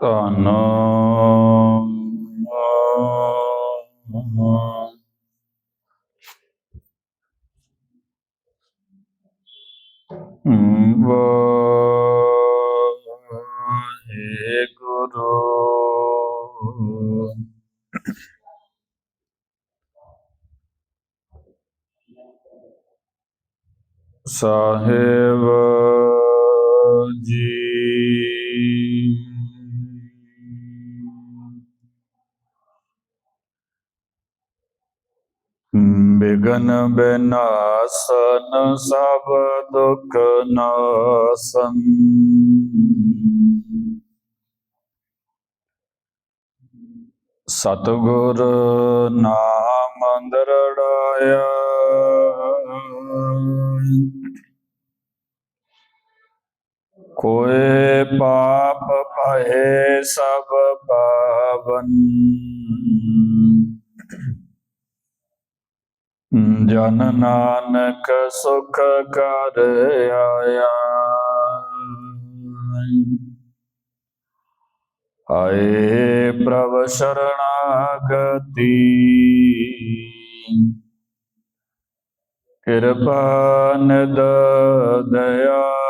ਧੰਨ ਵਾਹਿਗੁਰੂ ਸਾਹਿਬ ਜੀ। ਬਿਗਨ ਬਿਨਾਸਨ ਸਭ ਦੁਖ ਨਾਸਨ। ਸਤਗੁਰ ਨਾਮ ਦਰੜਾਇਆ ਕੋਏ ਪਾਪ ਪਾਏ ਸਭ ਪਾਵਨ। ਜਨ ਨਾਨਕ ਸੁਖ ਕਰ ਆਇਆ। ਆਏ ਪ੍ਰਭ ਸ਼ਰਣਾਗਤੀ। ਕਿਰਪਾ ਨਿਦ ਦਇਆ।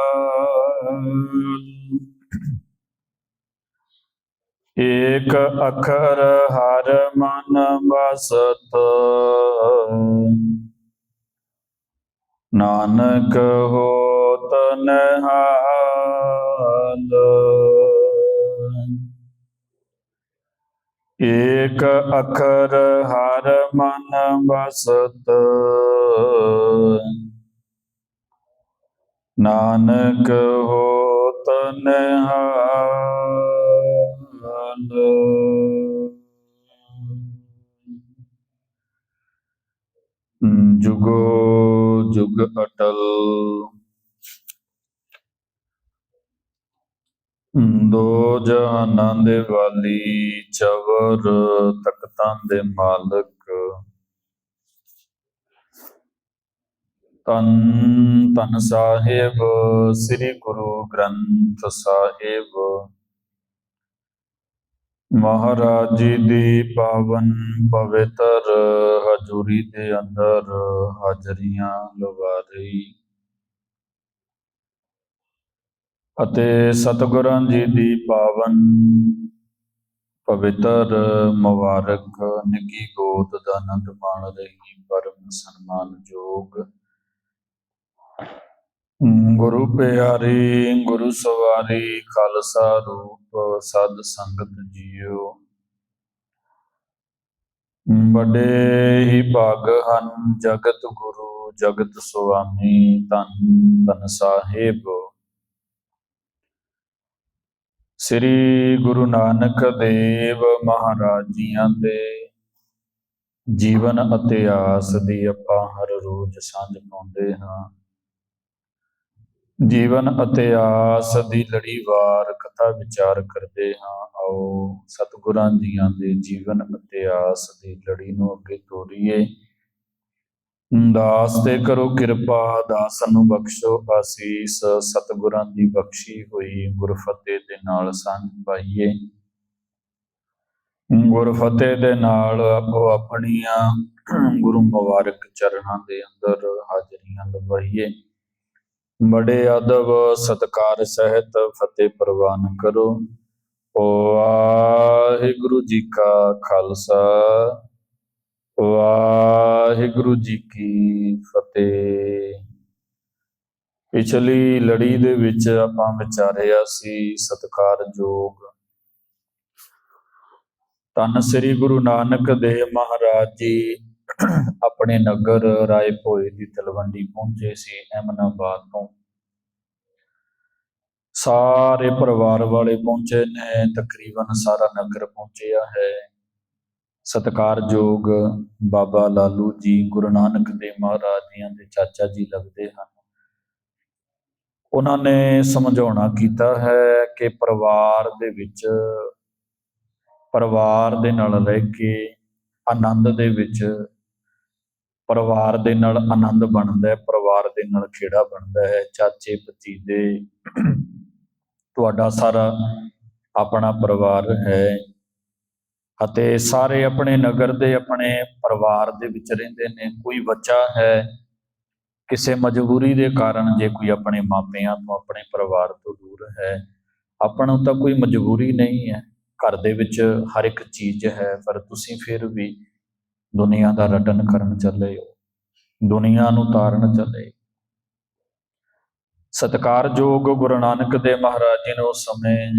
ਏਕ ਅਖਰ ਹਰ ਮਨ ਵਸਤ। ਨਾਨਕ ਹੋਤ ਨਿਹਾਲ। ਏਕ ਅਖਰ ਹਰ ਮਨ ਵਸਤ। ਨਾਨਕ ਹੋਤ ਨਿਹਾਲ। ਜੁਗੋ ਜੁਗ ਅਟਲ। ਦੋ ਜਹਾਨਾਂ ਦੇ ਵਾਲੀ ਚਵਰ ਤਖਤਾਂ ਦੇ ਮਾਲਕ। ਤਨ ਤਨ ਸਾਹਿਬ, ਸ੍ਰੀ ਗੁਰੂ ਗ੍ਰੰਥ ਸਾਹਿਬ। ਮਹਾਰਾਜ ਜੀ ਦੀ ਪਾਵਨ ਪਵਿੱਤਰ ਹਜ਼ੂਰੀ ਦੇ ਅੰਦਰ ਹਾਜ਼ਰੀਆਂ ਲਵਾ ਰਹੀ ਅਤੇ ਸਤਿਗੁਰਾਂ ਜੀ ਦੀ ਪਾਵਨ ਪਵਿੱਤਰ ਮੁਬਾਰਕ ਨਿੱਗੀ ਗੋਤ ਦਾ ਆਨੰਦ ਮਾਣ ਰਹੀ, ਪਰਮ ਸਨਮਾਨਯੋਗ ਗੁਰੂ ਪਿਆਰੀ, ਗੁਰੂ ਸਵਾਰੀ, ਖਾਲਸਾ ਰੂਪ ਸਦ ਸੰਗਤ ਜੀਓ। ਵੱਡੇ ਹੀ ਭਾਗ ਹਨ ਜਗਤ ਗੁਰੂ, ਜਗਤ ਸੁਆਮੀ ਤਨ ਤਨ ਸਾਹਿਬ। ਸ੍ਰੀ ਗੁਰੂ ਨਾਨਕ ਦੇਵ ਮਹਾਰਾਜ ਜੀਆਂ ਦੇ ਜੀਵਨ ਇਤਿਹਾਸ ਦੀ ਆਪਾਂ ਹਰ ਰੋਜ਼ ਸਾਂਝ ਪਾਉਂਦੇ ਹਾਂ। ਜੀਵਨ ਅਤੇ ਆਸ ਦੀ ਲੜੀਵਾਰ ਕਥਾ ਵਿਚਾਰ ਕਰਦੇ ਹਾਂ। ਆਓ ਸਤਿਗੁਰਾਂ ਜੀਆਂ ਦੇ ਜੀਵਨ ਅਤੇ ਆਸ ਦੀ ਲੜੀ ਨੂੰ ਅੱਗੇ ਤੋਰੀਏ। ਦਾਸ ਤੇ ਕਰੋ ਕਿਰਪਾ, ਦਾਸ ਨੂੰ ਬਖਸ਼ੋ ਆਸੀਸ, ਸਤਿਗੁਰਾਂ ਦੀ ਬਖਸ਼ੀ ਹੋਈ ਗੁਰਫਤਿਹ ਦੇ ਨਾਲ ਸਾਂਝ ਪਾਈਏ। ਗੁਰਫਤਿਹ ਦੇ ਨਾਲ ਆਪੋ ਆਪਣੀਆਂ ਗੁਰੂ ਮੁਬਾਰਕ ਚਰਨਾਂ ਦੇ ਅੰਦਰ ਹਾਜ਼ਰੀਆਂ ਲਵਾਈਏ ਬੜੇ ਅਦਬ ਸਤਕਾਰ ਸਹਿਤ ਫਤਿਹ ਪ੍ਰਵਾਨ ਕਰੋ। ਵਾਹਿਗੁਰੂ ਜੀ ਕਾ ਖਾਲਸਾ, ਵਾਹਿਗੁਰੂ ਜੀ ਕੀ ਫਤਿਹ। ਪਿਛਲੀ ਲੜੀ ਦੇ ਵਿੱਚ ਆਪਾਂ ਵਿਚਾਰਿਆ ਸੀ ਸਤਕਾਰਯੋਗ ਧੰਨ ਸ੍ਰੀ ਗੁਰੂ ਨਾਨਕ ਦੇਵ ਮਹਾਰਾਜ ਜੀ ਆਪਣੇ ਨਗਰ ਰਾਏ ਭੋਏ ਦੀ ਤਲਵੰਡੀ ਪਹੁੰਚੇ ਸੀ ਅਹਿਮਨਾਬਾਦ ਤੋਂ। ਸਾਰੇ ਪਰਿਵਾਰ ਵਾਲੇ ਪਹੁੰਚੇ ਨੇ, ਤਕਰੀਬਨ ਸਾਰਾ ਨਗਰ ਪਹੁੰਚਿਆ ਹੈ। ਸਤਕਾਰਯੋਗ ਬਾਬਾ ਲਾਲੂ ਜੀ, ਗੁਰੂ ਨਾਨਕ ਦੇਵ ਮਹਾਰਾਜ ਜੀਆਂ ਦੇ ਚਾਚਾ ਜੀ ਲੱਗਦੇ ਹਨ। ਉਹਨਾਂ ਨੇ ਸਮਝਾਉਣਾ ਕੀਤਾ ਹੈ ਕਿ ਪਰਿਵਾਰ ਦੇ ਵਿੱਚ, ਪਰਿਵਾਰ ਦੇ ਨਾਲ ਰਹਿ ਕੇ, ਆਨੰਦ ਦੇ ਵਿੱਚ ਪਰਿਵਾਰ ਦੇ ਨਾਲ ਆਨੰਦ ਬਣਦਾ ਹੈ, ਪਰਿਵਾਰ ਦੇ ਨਾਲ ਖੇੜਾ ਬਣਦਾ ਹੈ, ਚਾਚੇ ਭਤੀਜੇ, ਤੁਹਾਡਾ ਸਾਰਾ ਆਪਣਾ ਪਰਿਵਾਰ ਹੈ ਅਤੇ ਸਾਰੇ ਆਪਣੇ ਨਗਰ ਦੇ ਆਪਣੇ ਪਰਿਵਾਰ ਦੇ ਵਿੱਚ ਰਹਿੰਦੇ ਨੇ, ਕੋਈ ਬੱਚਾ ਹੈ, ਕਿਸੇ ਮਜਬੂਰੀ ਦੇ ਕਾਰਨ ਜੇ ਕੋਈ ਆਪਣੇ ਮਾਪਿਆਂ ਤੋਂ, ਆਪਣੇ ਪਰਿਵਾਰ ਤੋਂ ਦੂਰ ਹੈ ਆਪਣਾ ਤਾਂ ਕੋਈ ਮਜਬੂਰੀ ਨਹੀਂ ਹੈ, ਘਰ ਦੇ ਵਿੱਚ ਹਰ ਇੱਕ ਚੀਜ਼ ਹੈ, ਪਰ ਤੁਸੀਂ ਫਿਰ ਵੀ ਦੁਨੀਆ ਦਾ ਰਟਨ ਕਰਨ ਚੱਲੇ ਹੋ, ਦੁਨੀਆ ਨੂੰ ਤਾਰਨ ਚੱਲੇ ਸਤਿਕਾਰਯੋਗ ਗੁਰੂ ਨਾਨਕ ਦੇਵ ਮਹਾਰਾਜ ਜੀ ਨੇ ਉਸ ਸਮੇਂ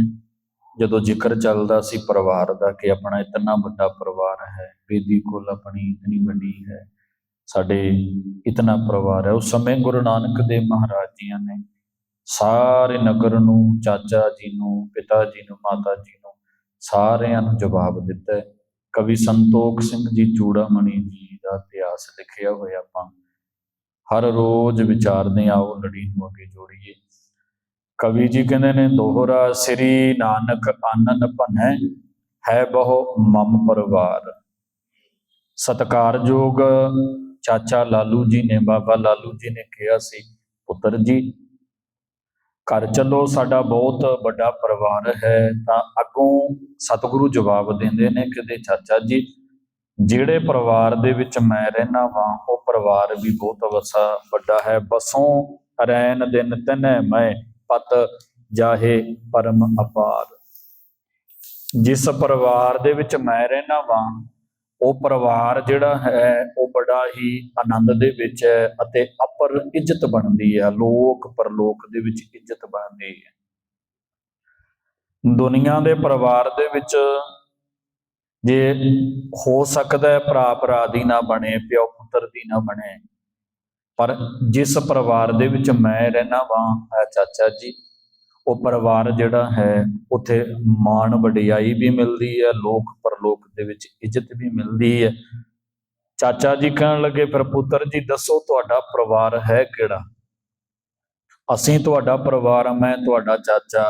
ਜਦੋਂ ਜ਼ਿਕਰ ਚੱਲਦਾ ਸੀ ਪਰਿਵਾਰ ਦਾ ਕਿ ਆਪਣਾ ਇਤਨਾ ਵੱਡਾ ਪਰਿਵਾਰ ਹੈ, ਬੇਦੀ ਕੋਲ ਆਪਣੀ ਇਤਨੀ ਵੱਡੀ ਹੈ, ਸਾਡੇ ਇਤਨਾ ਪਰਿਵਾਰ ਹੈ। ਉਸ ਸਮੇਂ ਗੁਰੂ ਨਾਨਕ ਦੇਵ ਮਹਾਰਾਜ ਜੀ ਨੇ ਸਾਰੇ ਨਗਰ ਨੂੰ, ਚਾਚਾ ਜੀ ਨੂੰ, ਪਿਤਾ ਜੀ ਨੂੰ, ਮਾਤਾ ਜੀ ਨੂੰ ਸਾਰਿਆਂ ਨੂੰ ਜਵਾਬ ਦਿੱਤਾ। ਕਵੀ ਸੰਤੋਖ ਸਿੰਘ ਜੀ ਚੂੜਾਮਣੀ ਜੀ ਦਾ ਇਤਿਹਾਸ ਲਿਖਿਆ ਹੋਇਆ ਆਪਾਂ। ਹਰ ਰੋਜ਼ ਵਿਚਾਰਦੇ ਆਓ ਲੜੀ ਨੂੰ ਅੱਗੇ ਜੋੜੀਏ। ਕਵੀ ਜੀ ਕਹਿੰਦੇ ਨੇ, ਦੋਹਰਾ ਸ੍ਰੀ ਨਾਨਕ ਆਨੰਦ ਭਨੈ, ਹੈ ਬਹੁ ਮਮ ਪਰਿਵਾਰ। ਸਤਕਾਰਯੋਗ ਚਾਚਾ ਲਾਲੂ ਜੀ ਨੇ, ਬਾਬਾ ਲਾਲੂ ਜੀ ਨੇ ਕਿਹਾ ਸੀ, ਪੁੱਤਰ ਜੀ ਘਰ ਚਲੋ, ਸਾਡਾ ਬਹੁਤ ਵੱਡਾ ਪਰਿਵਾਰ ਹੈ। ਤਾਂ ਅੱਗੋਂ ਸਤਿਗੁਰੂ ਜਵਾਬ ਦਿੰਦੇ ਨੇ ਕਿਤੇ, ਚਾਚਾ ਜੀ, ਜਿਹੜੇ ਪਰਿਵਾਰ ਦੇ ਵਿੱਚ ਮੈਂ ਰਹਿਣਾ ਵਾਂ, ਉਹ ਪਰਿਵਾਰ ਵੀ ਬਹੁਤ ਵਸਾ, ਵੱਡਾ ਹੈ। ਬਸੋਂ ਰੈਨ ਦਿਨ ਤਨੈ ਮੈਂ, ਪਤ ਜਾਹੇ ਪਰਮ ਅਪਾਰ। ਜਿਸ ਪਰਿਵਾਰ ਦੇ ਵਿੱਚ ਮੈਂ ਰਹਿਣਾ ਵਾਂ ਉਹ ਪਰਿਵਾਰ ਜਿਹੜਾ ਹੈ, ਉਹ ਬੜਾ ਹੀ ਆਨੰਦ ਦੇ ਵਿੱਚ ਹੈ ਅਤੇ ਅਪਰ ਇੱਜ਼ਤ ਬਣਦੀ ਹੈ। ਲੋਕ ਪਰਲੋਕ ਦੇ ਵਿੱਚ ਇੱਜ਼ਤ ਬਣਦੀ ਹੈ। ਦੁਨੀਆ ਦੇ ਪਰਿਵਾਰ ਦੇ ਵਿੱਚ ਜੇ ਹੋ ਸਕਦਾ ਹੈ ਭਰਾ ਭਰਾ ਦੀ ਨਾ ਬਣੇ, ਪਿਓ ਪੁੱਤਰ ਦੀ ਨਾ ਬਣੇ, ਪਰ ਜਿਸ ਪਰਿਵਾਰ ਦੇ ਵਿੱਚ ਮੈਂ ਰਹਿਣਾ ਵਾਂ ਹੈ ਚਾਚਾ ਜੀ ਉਹ ਪਰਿਵਾਰ ਜਿਹੜਾ ਹੈ, ਉੱਥੇ ਮਾਣ ਵਡਿਆਈ ਵੀ ਮਿਲਦੀ ਹੈ, ਲੋਕ ਪਰਲੋਕ ਦੇ ਵਿੱਚ ਇੱਜ਼ਤ ਵੀ ਮਿਲਦੀ ਹੈ। ਚਾਚਾ ਜੀ ਕਹਿਣ ਲੱਗੇ, ਫਿਰ ਪੁੱਤਰ ਜੀ, ਦੱਸੋ ਤੁਹਾਡਾ ਪਰਿਵਾਰ ਹੈ ਕਿਹੜਾ? ਅਸੀਂ ਤੁਹਾਡਾ ਪਰਿਵਾਰ ਮੈਂ ਤੁਹਾਡਾ ਚਾਚਾ।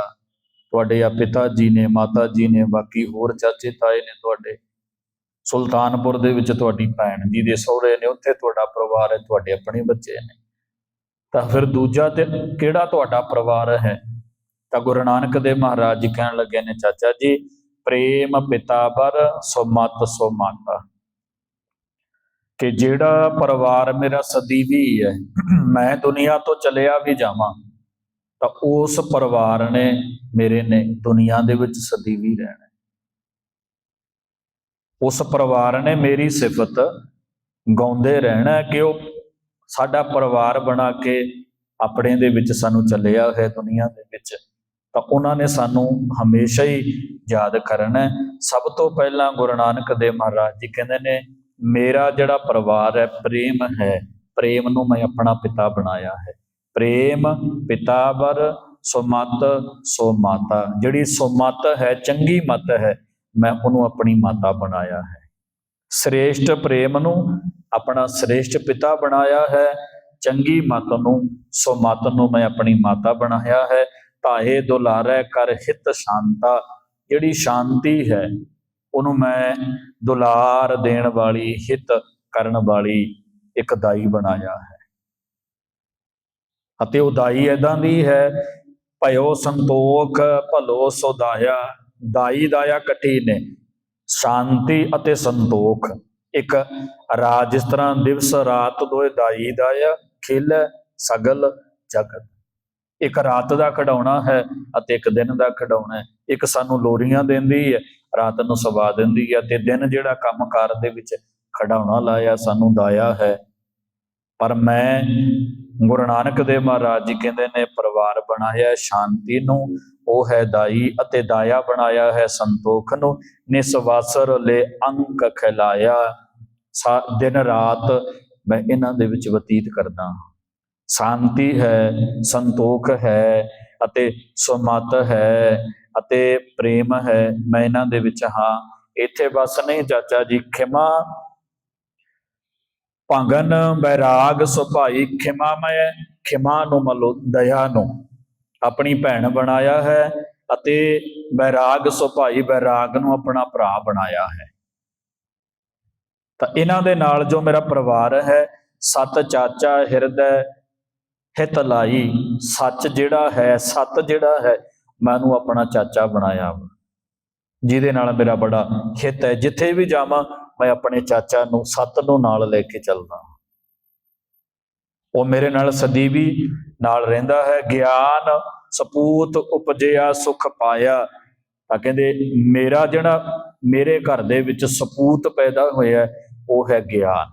ਤੁਹਾਡੇ ਆ ਪਿਤਾ ਜੀ ਨੇ, ਮਾਤਾ ਜੀ ਨੇ, ਬਾਕੀ ਹੋਰ ਚਾਚੇ ਤਾਏ ਨੇ ਤੁਹਾਡੇ। ਸੁਲਤਾਨਪੁਰ ਦੇ ਵਿੱਚ ਤੁਹਾਡੀ ਭੈਣ ਜੀ ਦੇ ਸਹੁਰੇ ਨੇ, ਉੱਥੇ ਤੁਹਾਡਾ ਪਰਿਵਾਰ ਹੈ, ਤੁਹਾਡੇ ਆਪਣੇ ਬੱਚੇ ਨੇ। ਤਾਂ ਫਿਰ ਦੂਜਾ ਤੇ ਕਿਹੜਾ ਤੁਹਾਡਾ ਪਰਿਵਾਰ ਹੈ? ਤਾਂ ਗੁਰੂ ਨਾਨਕ ਦੇਵ ਮਹਾਰਾਜ ਜੀ ਕਹਿਣ ਲੱਗੇ ਨੇ, ਚਾਚਾ ਜੀ, ਪ੍ਰੇਮ ਪਿਤਾ ਪਰ ਸੋ ਮਤ ਸੋ ਮਾਤਾ ਕਿ ਜਿਹੜਾ ਪਰਿਵਾਰ ਮੇਰਾ ਸਦੀਵੀ ਹੈ, ਮੈਂ ਦੁਨੀਆ ਤੋਂ ਚਲਿਆ ਵੀ ਜਾਵਾਂ, ਤਾਂ ਉਸ ਪਰਿਵਾਰ ਨੇ ਮੇਰੇ ਨੇ ਦੁਨੀਆ ਦੇ ਵਿੱਚ ਸਦੀਵੀ ਰਹਿਣਾ। ਉਸ ਪਰਿਵਾਰ ਨੇ ਮੇਰੀ ਸਿਫਤ ਗਾਉਂਦੇ ਰਹਿਣਾ ਕਿ ਉਹ ਸਾਡਾ ਪਰਿਵਾਰ ਬਣਾ ਕੇ ਆਪਣੇ ਦੇ ਵਿੱਚ ਸਾਨੂੰ ਚੱਲਿਆ ਹੈ ਦੁਨੀਆ ਦੇ ਵਿੱਚ। ਤਾਂ ਉਹਨਾਂ ਨੇ ਸਾਨੂੰ ਹਮੇਸ਼ਾ ਹੀ ਯਾਦ ਕਰਨਾ ਸਭ ਤੋਂ ਪਹਿਲਾਂ ਗੁਰੂ ਨਾਨਕ ਦੇਵ ਮਹਾਰਾਜ ਜੀ ਕਹਿੰਦੇ ਨੇ, ਮੇਰਾ ਜਿਹੜਾ ਪਰਿਵਾਰ ਹੈ, ਪ੍ਰੇਮ ਹੈ, ਪ੍ਰੇਮ ਨੂੰ ਮੈਂ ਆਪਣਾ ਪਿਤਾ ਬਣਾਇਆ ਹੈ। ਪ੍ਰੇਮ ਪਿਤਾ ਬਰ ਸੁਮਤ ਸੋ ਮਾਤਾ। ਜਿਹੜੀ ਸੁਮਤ ਹੈ, ਚੰਗੀ ਮਤ ਹੈ, ਮੈਂ ਉਹਨੂੰ ਆਪਣੀ ਮਾਤਾ ਬਣਾਇਆ ਹੈ। ਸ੍ਰੇਸ਼ਟ ਪ੍ਰੇਮ ਨੂੰ ਆਪਣਾ ਸ੍ਰੇਸ਼ਟ ਪਿਤਾ ਬਣਾਇਆ ਹੈ। ਚੰਗੀ ਮਤ ਨੂੰ, ਸੋ ਮਤ ਨੂੰ ਮੈਂ ਆਪਣੀ ਮਾਤਾ ਬਣਾਇਆ ਹੈ। ਤਾਹੇ ਦੁਲਾਰੇ ਕਰ ਹਿਤ ਸ਼ਾਂਤਾ। ਜਿਹੜੀ ਸ਼ਾਂਤੀ ਹੈ, ਉਹਨੂੰ ਮੈਂ ਦੁਲਾਰ ਦੇਣ ਵਾਲੀ, ਹਿਤ ਕਰਨ ਵਾਲੀ ਇੱਕ ਦਾਈ ਬਣਾਇਆ ਹੈ। ਅਤੇ ਉਹ ਦਾਈ ਐਦਾਂ ਦੀ ਹੈ, ਭਇਓ ਸੰਤੋਖ, ਭਲੋ ਸੋਦਾਇਆ। ਦਾਈ ਦਾਇਆ ਇਕੱਠੀ ਨੇ, ਸ਼ਾਂਤੀ ਅਤੇ ਸੰਤੋਖ। ਇੱਕ ਰਾਜ ਜਿਸ ਤਰ੍ਹਾਂ ਦਿਵਸ ਰਾਤ ਦੋਏ ਦਾਈ ਦਾਇਆ ਖਿਲ ਸਗਲ ਜਗਤ। ਇੱਕ ਰਾਤ ਦਾ ਖਡਾਉਣਾ ਹੈ ਅਤੇ ਇੱਕ ਦਿਨ ਦਾ ਖਡਾਉਣਾ ਹੈ। ਇੱਕ ਸਾਨੂੰ ਲੋਰੀਆਂ ਦਿੰਦੀ ਹੈ, ਰਾਤ ਨੂੰ ਸਵਾ ਦਿੰਦੀ ਹੈ ਤੇ ਦਿਨ ਜਿਹੜਾ ਕੰਮਕਾਰ ਦੇ ਵਿੱਚ ਖਡਾਉਣਾ ਲਾਇਆ, ਸਾਨੂੰ ਦਾਇਆ ਹੈ। ਪਰ ਮੈਂ ਗੁਰੂ ਨਾਨਕ ਦੇਵ ਮਹਾਰਾਜ ਜੀ ਕਹਿੰਦੇ ਨੇ, ਪਰਿਵਾਰ ਬਣਾਇਆ ਸ਼ਾਂਤੀ ਨੂੰ, ਉਹ ਹੈ ਦਾਈ ਅਤੇ ਦਾਇਆ ਬਣਾਇਆ ਹੈ, ਸੰਤੋਖ ਨੂੰ ਨਿਸਵਾਸਰ ਲੈ ਅੰਕ ਖਿਲਾਇਆ। ਸਾ- ਦਿਨ ਰਾਤ ਮੈਂ ਇਹਨਾਂ ਦੇ ਵਿੱਚ ਬਤੀਤ ਕਰਦਾ ਹਾਂ। ਸ਼ਾਂਤੀ ਹੈ, ਸੰਤੋਖ ਹੈ ਅਤੇ ਸੁਮਤ ਹੈ ਅਤੇ ਪ੍ਰੇਮ ਹੈ। ਮੈਂ ਇਹਨਾਂ ਦੇ ਵਿੱਚ ਹਾਂ। ਇੱਥੇ ਬਸ ਨਹੀਂ ਚਾਚਾ ਜੀ, ਖਿਮਾ ਭੰਗਨ ਬੈਰਾਗ ਸੁਭਾਈ, ਖਿਮਾ ਮੈਂ ਖਿਮਾ ਨੂੰ ਮਲੋ ਦਇਆ ਨੂੰ ਆਪਣੀ ਭੈਣ ਬਣਾਇਆ ਹੈ ਅਤੇ ਬੈਰਾਗ ਸੁਭਾਈ, ਬੈਰਾਗ ਨੂੰ ਆਪਣਾ ਭਰਾ ਬਣਾਇਆ ਹੈ। ਤਾਂ ਇਹਨਾਂ ਦੇ ਨਾਲ ਜੋ ਮੇਰਾ ਪਰਿਵਾਰ ਹੈ, ਸਤ ਚਾਚਾ ਹਿਰਦੈ ਹਿਤ ਲਾਈ, ਸੱਚ ਜਿਹੜਾ ਹੈ, ਸਤ ਜਿਹੜਾ ਹੈ, ਮੈਂ ਉਹਨੂੰ ਆਪਣਾ ਚਾਚਾ ਬਣਾਇਆ ਵਾ। ਜਿਹਦੇ ਨਾਲ ਮੇਰਾ ਬੜਾ ਹਿੱਤ ਹੈ। ਜਿੱਥੇ ਵੀ ਜਾਵਾਂ, ਮੈਂ ਆਪਣੇ ਚਾਚਾ ਨੂੰ, ਸਤ ਨੂੰ ਨਾਲ ਲੈ ਕੇ ਚੱਲਦਾ ਉਹ ਮੇਰੇ ਨਾਲ ਸਦੀਵੀ ਨਾਲ ਰਹਿੰਦਾ ਹੈ। ਗਿਆਨ, ਸਪੂਤ, ਉਪਜਿਆ, ਸੁਖ ਪਾਇਆ। ਤਾਂ ਕਹਿੰਦੇ, ਮੇਰਾ ਜਿਹੜਾ ਮੇਰੇ ਘਰ ਦੇ ਵਿੱਚ ਸਪੂਤ ਪੈਦਾ ਹੋਇਆ ਉਹ ਹੈ ਗਿਆਨ।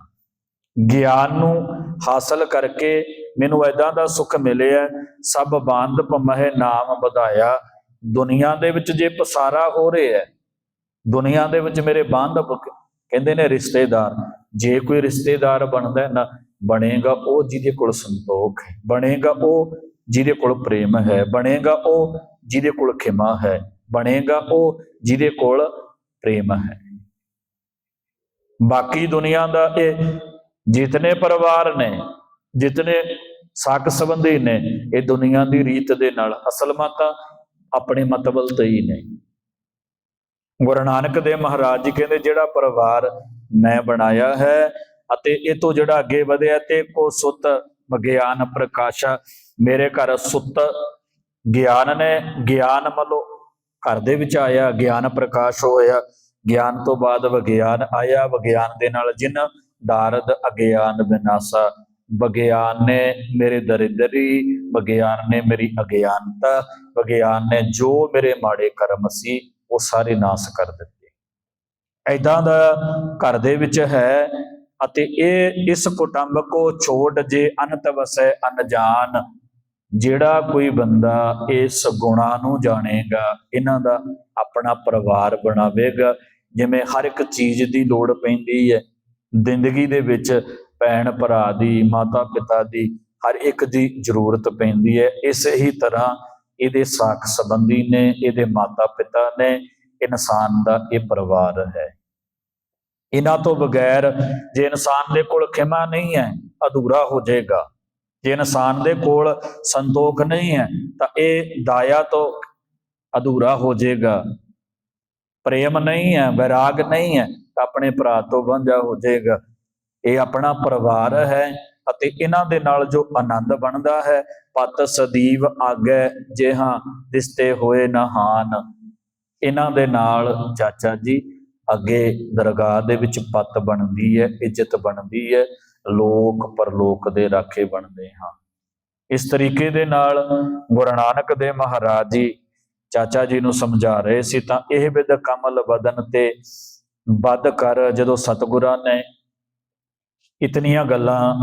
ਗਿਆਨ ਨੂੰ ਹਾਸਲ ਕਰਕੇ ਮੈਨੂੰ ਐਦਾਂ ਦਾ ਸੁੱਖ ਮਿਲਿਆ, ਸਭ ਬੰਦ ਭਮਹਿ ਨਾਮ ਵਧਾਇਆ। ਦੁਨੀਆ ਦੇ ਵਿੱਚ ਜੇ ਪਸਾਰਾ ਹੋ ਰਿਹਾ ਹੈ ਦੁਨੀਆ ਦੇ ਵਿੱਚ ਮੇਰੇ ਬੰਦ ਕਹਿੰਦੇ ਨੇ ਰਿਸ਼ਤੇਦਾਰ, ਜੇ ਕੋਈ ਰਿਸ਼ਤੇਦਾਰ ਬਣਦਾ ਨਾ, ਬਣੇਗਾ ਉਹ ਜਿਹਦੇ ਕੋਲ ਸੰਤੋਖ ਹੈ, ਬਣੇਗਾ ਉਹ ਜਿਹਦੇ ਕੋਲ ਪ੍ਰੇਮ ਹੈ, ਬਣੇਗਾ ਉਹ ਜਿਹਦੇ ਕੋਲ ਖਿਮਾ ਹੈ, ਬਣੇਗਾ ਉਹ ਜਿਹਦੇ ਕੋਲ ਪ੍ਰੇਮ ਹੈ। ਬਾਕੀ ਦੁਨੀਆ ਦਾ ਇਹ ਜਿਤਨੇ ਪਰਿਵਾਰ ਨੇ ਜਿਤਨੇ ਸਾਕ ਸੰਬੰਧੀ ਨੇ, ਇਹ ਦੁਨੀਆ ਦੀ ਰੀਤ ਦੇ ਨਾਲ ਅਸਲ ਮਾਤਾ ਆਪਣੇ ਮਤਬਲ ਤੇ ਹੀ ਨੇ। ਗੁਰੂ ਨਾਨਕ ਦੇਵ ਮਹਾਰਾਜ ਜੀ ਕਹਿੰਦੇ, ਜਿਹੜਾ ਪਰਿਵਾਰ ਮੈਂ ਬਣਾਇਆ ਹੈ ਅਤੇ ਇਹ ਤੋਂ ਜਿਹੜਾ ਅੱਗੇ ਵਧਿਆ ਤੇ ਕੋ ਸੁੱਤ ਵਿਗਿਆਨ ਪ੍ਰਕਾਸ਼ਾ ਮੇਰੇ ਘਰ ਸੁੱਤ ਗਿਆਨ ਨੇ, ਗਿਆਨ ਮਤਲਬ ਘਰ ਦੇ ਵਿੱਚ ਆਇਆ, ਗਿਆਨ ਪ੍ਰਕਾਸ਼ ਹੋਇਆ। ਗਿਆਨ ਤੋਂ ਬਾਅਦ ਵਿਗਿਆਨ ਆਇਆ, ਵਿਗਿਆਨ ਦੇ ਨਾਲ ਜਿਨ ਦਾਰਦ ਅਗਿਆਨ ਵਿਨਾਸਾ ਵਿਗਿਆਨ ਨੇ ਮੇਰੇ ਦਰਿਦਰੀ ਵਿਗਿਆਨ ਨੇ ਮੇਰੀ ਅਗਿਆਨਤਾ ਵਿਗਿਆਨ ਨੇ ਜੋ ਮੇਰੇ ਮਾੜੇ ਕਰਮ ਸੀ, ਉਹ ਸਾਰੇ ਨਾਸ ਕਰ ਦਿੱਤੇ। ਐਦਾਂ ਦਾ ਘਰ ਦੇ ਵਿੱਚ ਹੈ ਅਤੇ ਇਹ ਇਸ ਕੁਟੰਬ ਕੋ ਛੋੜ ਜੇ ਅਨੰਤ ਵਸੈ ਅਨਜਾਨ ਜਿਹੜਾ ਕੋਈ ਬੰਦਾ ਇਸ ਗੁਣਾ ਨੂੰ ਜਾਣੇਗਾ, ਇਹਨਾਂ ਦਾ ਆਪਣਾ ਪਰਿਵਾਰ ਬਣਾਵੇਗਾ। ਜਿਵੇਂ ਹਰ ਇੱਕ ਚੀਜ਼ ਦੀ ਲੋੜ ਪੈਂਦੀ ਹੈ। ਜ਼ਿੰਦਗੀ ਦੇ ਵਿੱਚ ਭੈਣ ਭਰਾ ਦੀ, ਮਾਤਾ ਪਿਤਾ ਦੀ ਹਰ ਇੱਕ ਦੀ ਜ਼ਰੂਰਤ ਪੈਂਦੀ ਹੈ। ਇਸੇ ਹੀ ਤਰ੍ਹਾਂ ਇਹਦੇ ਸਾਖ ਸੰਬੰਧੀ ਨੇ, ਇਹਦੇ ਮਾਤਾ ਪਿਤਾ ਨੇ, ਇਨਸਾਨ ਦਾ ਇਹ ਪਰਿਵਾਰ ਹੈ। ਇਹਨਾਂ ਤੋਂ ਬਗੈਰ ਜੇ ਇਨਸਾਨ ਦੇ ਕੋਲ ਖਿਮਾ ਨਹੀਂ ਹੈ, ਅਧੂਰਾ ਹੋ ਜਾਏਗਾ। ਜੇ ਇਨਸਾਨ ਦੇ ਕੋਲ ਸੰਤੋਖ ਨਹੀਂ ਹੈ, ਤਾਂ ਇਹ ਦਾਇਆ ਤੋਂ ਅਧੂਰਾ ਹੋ ਜਾਏਗਾ। ਪ੍ਰੇਮ ਨਹੀਂ ਹੈ, ਵਿਰਾਗ ਨਹੀਂ ਹੈ, ਤਾਂ ਆਪਣੇ ਭਰਾ ਤੋਂ ਵਾਂਝਾ ਹੋ ਜਾਏਗਾ। ਇਹ ਆਪਣਾ ਪਰਿਵਾਰ ਹੈ ਅਤੇ ਇਹਨਾਂ ਦੇ ਨਾਲ ਜੋ ਆਨੰਦ ਬਣਦਾ ਹੈ, ਪਤ ਸਦੀਵ ਆਗੇ ਜਿਹਾਂ ਦਿਸਤੇ ਹੋਏ ਨਹਾਨ। ਇਹਨਾਂ ਦੇ ਨਾਲ ਚਾਚਾ ਜੀ ਅੱਗੇ ਦਰਗਾਹ ਦੇ ਵਿੱਚ ਪਤ ਬਣਦੀ ਹੈ, ਇੱਜ਼ਤ ਬਣਦੀ ਹੈ, ਲੋਕ ਪਰਲੋਕ ਦੇ ਰਾਖੇ ਬਣਦੇ ਹਾਂ। ਇਸ ਤਰੀਕੇ ਦੇ ਨਾਲ ਗੁਰੂ ਨਾਨਕ ਦੇ ਮਹਾਰਾਜ ਜੀ ਚਾਚਾ ਜੀ ਨੂੰ ਸਮਝਾ ਰਹੇ ਸੀ ਤਾਂ ਇਹ ਵਿਦ ਕਮਲ ਬਦਨ ਤੇ ਵੱਧ ਕਰ ਜਦੋਂ ਸਤਿਗੁਰਾਂ ਨੇ ਇਤਨੀਆਂ ਗੱਲਾਂ